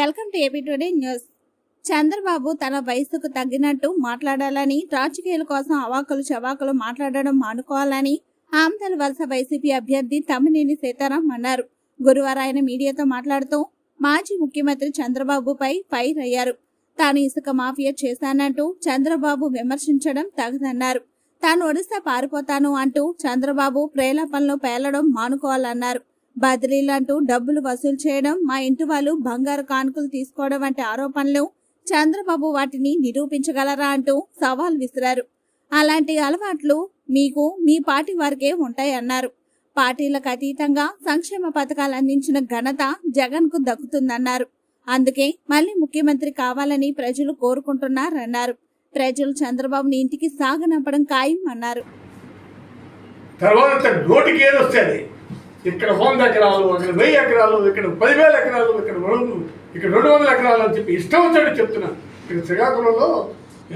Welcome to AP today news. Chandrababu తన వయసుకు తగ్గినట్టు మాట్లాడాలని రాజకీయాల కోసం అవాకులు చవాకులు మాట్లాడడం మానుకోవాలని ఆమదల వలస వైసీపీ అభ్యర్థి తమ్మినేని సీతారాం అన్నారు. గురువారం ఆయన మీడియాతో మాట్లాడుతూ మాజీ ముఖ్యమంత్రి చంద్రబాబుపై ఫైర్ అయ్యారు. తాను ఇసుక మాఫియా చేశానంటూ చంద్రబాబు విమర్శించడం తగదన్నారు. తాను ఒడిశా పారిపోతాను అంటూ చంద్రబాబు ప్రేలాపనలు పేలడం మానుకోవాలన్నారు. బదిలీలంటూ డబ్బులు వసూలు చేయడం మా ఇంటి వాళ్ళు బంగారు కానుకలు తీసుకోవడం వంటి ఆరోపణలు చంద్రబాబు వాటిని నిరూపించగలరా అంటూ సవాల్ విసిరారు. అలాంటి అలవాట్లు మీకు మీ పార్టీ వారికే ఉంటాయన్నారు. పార్టీలకు అతీతంగా సంక్షేమ పథకాలు అందించిన ఘనత జగన్కు దక్కుతుందన్నారు. అందుకే మళ్ళీ ముఖ్యమంత్రి కావాలని ప్రజలు కోరుకుంటున్నారన్నారు. ప్రజలు చంద్రబాబుని ఇంటికి సాగనంపడం ఖాయం అన్నారు. తర్వాత నోటికి ఏది ఇక్కడ వంద ఎకరాలు అక్కడ వెయ్యి ఎకరాలు ఇక్కడ పదివేల ఎకరాలు ఇక్కడ రెండు ఇక్కడ రెండు వందల ఎకరాలు అని చెప్పి ఇష్టం వచ్చాడు చెప్తున్నా. ఇక్కడ శ్రీకాకుళంలో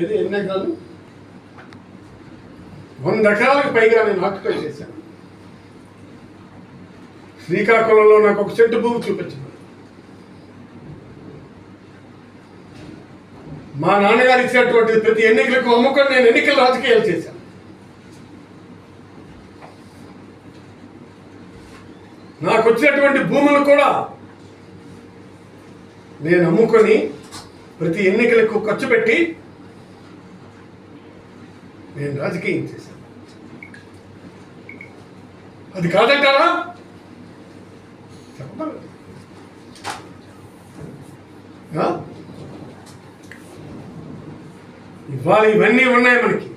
ఏది ఎన్ని ఎకరాలు? వంద ఎకరాలకు పైగా నేను ఆక్యుపై చేశాను. శ్రీకాకుళంలో నాకు ఒక చెట్టు భూమి చూపించింది మా నాన్నగారు ఇచ్చినటువంటి ప్రతి ఎన్నికలకు అమ్ముకొని నేను ఎన్నికల రాజకీయాలు చేశాను. నాకు వచ్చినటువంటి భూములు కూడా నేను అమ్ముకొని ప్రతి ఎన్నికలకు ఖర్చు పెట్టి నేను రాజకీయం చేశాను. అది కాదంటారా? చెప్పగలరు ఇవాళ ఇవన్నీ ఉన్నాయి మనకి.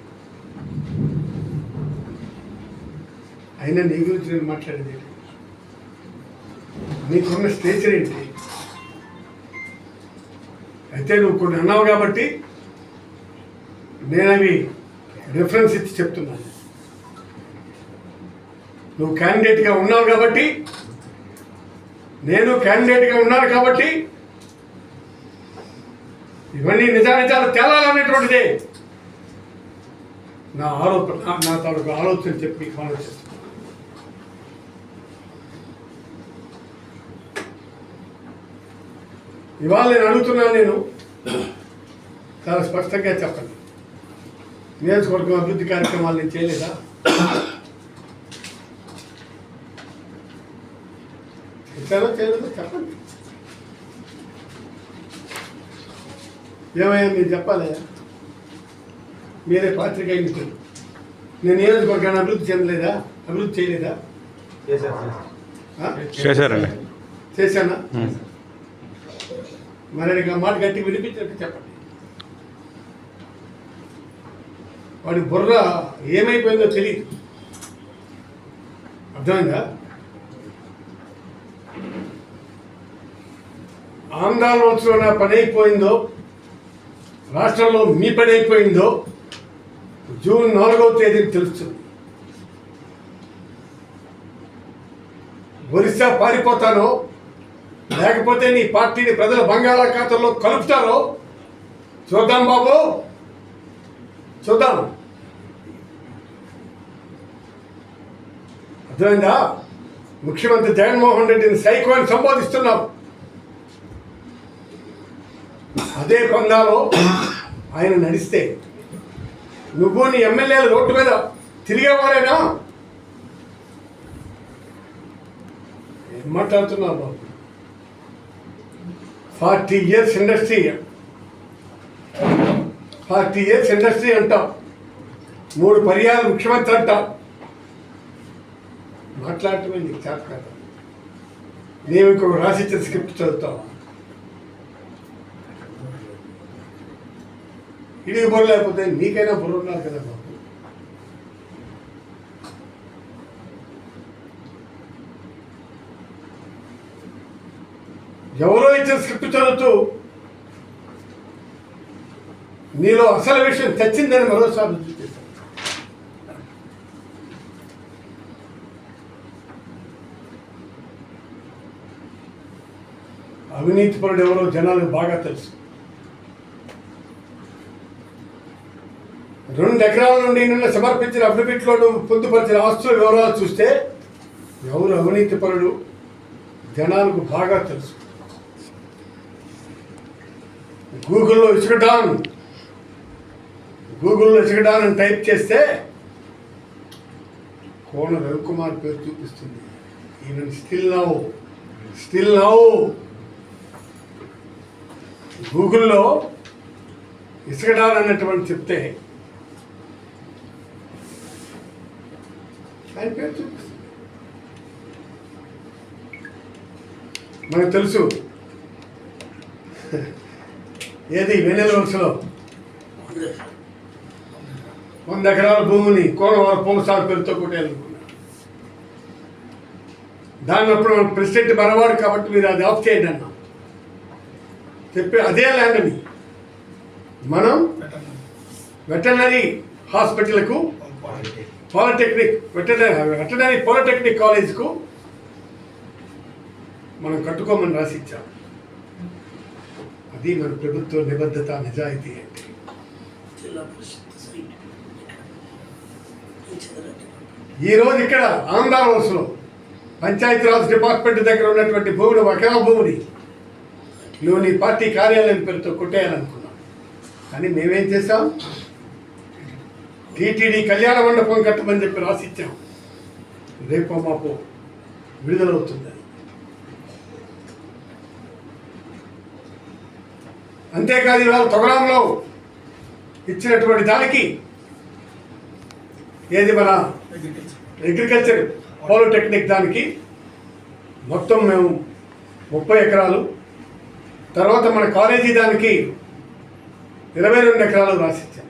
అయినా నీ గురించి నేను మాట్లాడేది నీకున్న స్టేచర్ ఏంటి? అయితే నువ్వు కొన్ని అన్నావు కాబట్టి నేను అవి రిఫరెన్స్ ఇచ్చి చెప్తున్నాను నువ్వు క్యాండిడేట్గా ఉన్నావు కాబట్టి నేను క్యాండిడేట్గా ఉన్నాను కాబట్టి ఇవన్నీ నిజానిజాలు తేలాలనేటువంటిదే. నా ఆరోపణ నా- తాలూకు ఆలోచన చెప్పి ఫాలో ఇవాళ నేను అడుగుతున్నాను నేను చాలా స్పష్టంగా చెప్పండి. నియోజకవర్గం అభివృద్ధి కార్యక్రమాలు నేను చేయలేదా? చేశారో చేయలేదో చెప్పండి. ఏమయ్యా మీరు చెప్పాలి మీరే పాత్రికేయ మిత్రులు. నేను నియోజకవర్గాన్ని అభివృద్ధి చెందలేదా? అభివృద్ధి చేయలేదా? చేశారండి. చేశానా? మరి మాట గట్టి వినిపించినట్టు చెప్పండి. వాడి బుర్ర ఏమైపోయిందో తెలియదు. అర్థమైందా? ఆంధ్రాలోచన నా పని అయిపోయిందో రాష్ట్రంలో మీ పని అయిపోయిందో జూన్ నాలుగవ తేదీని తెలుస్తుంది. ఒరిస్సా పారిపోతానో లేకపోతే నీ పార్టీని ప్రజల బంగాళాఖాతంలో కలుపుతారో? చూద్దాం బాబు. చూద్దాం. అర్థమైందా? ముఖ్యమంత్రి జగన్మోహన్ రెడ్డిని సైకో అని సంబోధిస్తున్నాం. అదే పందాలో ఆయన నడిస్తే నువ్వు నీ ఎమ్మెల్యేలు రోడ్డు మీద తిరిగేవారేనా? ఏం మాట్లాడుతున్నావు Babu? Forty years industry. Forty years industry అంటాం. మూడు పర్యాలు ముఖ్యమంత్రి అంటాం. మాట్లాడటమే నీకు చేత కదా. నేను ఇంకొక రాసిచ్చిన స్క్రిప్ట్ చదువుతాం. ఇది బుర్ర లేకపోతే నీకైనా బుర్ర ఉన్నారు కదా బాబు. ఎవరో ఇచ్చిన స్క్రిప్ట్ చదువుతూ నీలో అసలు విషయం తెచ్చిందని మరోసారి రుజువు చేశాను. అవినీతి పరుడు ఎవరో జనాలకు బాగా తెలుసు. రెండు ఎకరాల నుండి నిన్న సమర్పించిన అఫిడవిట్లో పొందుపరిచిన ఆస్తుల వివరాలు చూస్తే ఎవరు అవినీతి పరుడు జనాలకు బాగా తెలుసు. గూగుల్లో ఇసుకటాన్ గూగుల్లో ఇసుకడాన్ అని టైప్ చేస్తే కోన రవికుమార్ పేరు చూపిస్తుంది. Even still now still now గూగుల్లో ఇసుకడాన్ అన్నటువంటి చెప్తే ఆయన పేరు చూపిస్తుంది. మనకు తెలుసు. ఏది? వెన్నెల వంద ఎకరాల భూమిని కోనవరం పోమసార్ పేరుతో కొట్టేయాలనుకున్నారు దాన్ని అప్పుడు ప్రెసిడెంట్ మనవాడు కాబట్టి మీరు అది ఆఫ్ చేయండి అన్నా. చెప్పి అదే ల్యాండ్ని మనం వెటర్నరీ హాస్పిటల్కు పాలిటెక్నిక్ వెటర్నరీ వెటర్నరీ పాలిటెక్నిక్ కాలేజ్కు మనం కట్టుకోమని రాసిచ్చాం అది మన ప్రభుత్వ నిబద్ధత నిజాయితీ అంటే జిల్లా పరిషత్ సైట్ ఈ చదరండి. ఈ రోజు ఇక్కడ ఆంధ్రవలసలో పంచాయతీరాజ్ డిపార్ట్మెంట్ దగ్గర ఉన్నటువంటి భూమిని ఒక భూమిని నువ్వు నీ పార్టీ కార్యాలయం పేరుతో కొట్టేయాలనుకున్నాం. కానీ మేమేం చేసాం టీటీడీ కళ్యాణ మండపం కట్టమని చెప్పి రాసిచ్చాం. రేపో మాపో విడుదలవుతుంది అంతేకాదు ఇవాళ తొగరాంలో ఇచ్చినటువంటి దానికి ఏది మన అగ్రికల్చర్ పాలిటెక్నిక్ దానికి మొత్తం మేము ముప్పై ఎకరాలు తర్వాత మన కాలేజీ దానికి ఇరవై రెండు ఎకరాలు రాసిచ్చాం.